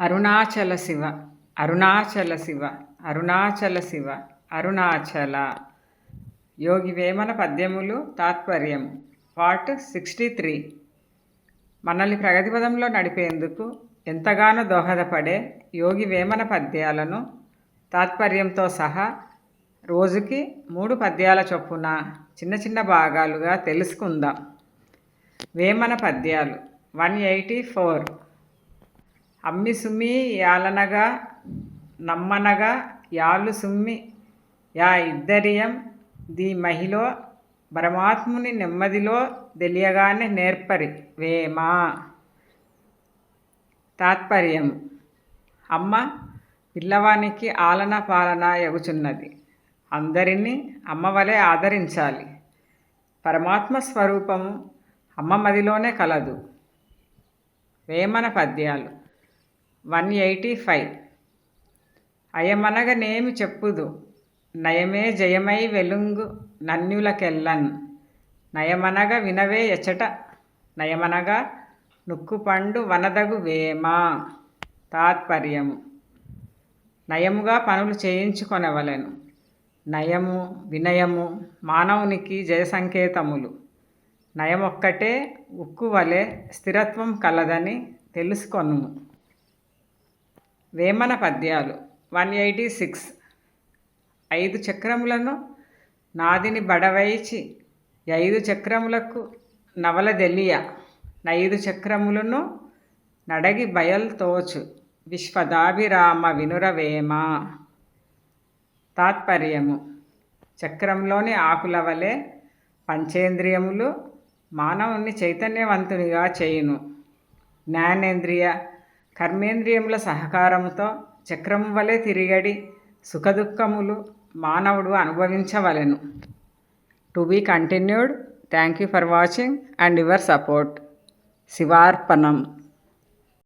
అరుణాచల శివ అరుణాచల శివ అరుణాచల శివ అరుణాచల. యోగి వేమన పద్యములు తాత్పర్యం. Part sixty three. మనల్ని ప్రగతి పదంలో నడిపేందుకు ఎంతగానో దోహదపడే యోగి వేమన పద్యాలను తాత్పర్యంతో సహా రోజుకి మూడు పద్యాల చొప్పున చిన్న చిన్న భాగాలుగా తెలుసుకుందాం. వేమన పద్యాలు వన్ ఎయిటీ ఫోర్. అమ్మి సుమ్మి యాలనగా నమ్మనగా యాలు సుమ్మి యా ఇద్దరియం ది మహిలో పరమాత్ముని నెమ్మదిలో తెలియగానే నేర్పరి వేమా. తాత్పర్యం. అమ్మ పిల్లవానికి ఆలన పాలన ఎగుచున్నది. అందరినీ అమ్మ వలె ఆదరించాలి. పరమాత్మ స్వరూపము అమ్మ మదిలోనే కలదు. వేమన పద్యాలు. One eighty five. అయమనగనేమి చెప్పుదు. నయమే జయమై వెలుంగు నన్యులకెల్లన్. నయమనగ వినవే ఎచట నయమనగా నుక్కుపండు వనదగు వేమా. తాత్పర్యము. నయముగా పనులు చేయించుకొనవలెను. నయము వినయము మానవునికి జయ సంకేతములు నయమొక్కటే ఉక్కు వలె స్థిరత్వం కలదని తెలుసుకొనుము. వేమన పద్యాలు వన్ ఎయిటీ సిక్స్. ఐదు చక్రములను నాదిని బడవైచి ఐదు చక్రములకు నవలదెలియ నైదు చక్రములను నడగి బయల్తోచు విశ్వదాభిరామ వినురవేమ తాత్పర్యము చక్రంలోని ఆకుల వలె పంచేంద్రియములు మానవుని చైతన్యవంతునిగా చేయును. జ్ఞానేంద్రియ కర్మేంద్రియముల సహకారముతో చక్రము వలె తిరిగడి సుఖదుఖములు మానవుడు అనుభవించవలెను. To be continued. Thank you for watching and your support. శివార్పణం.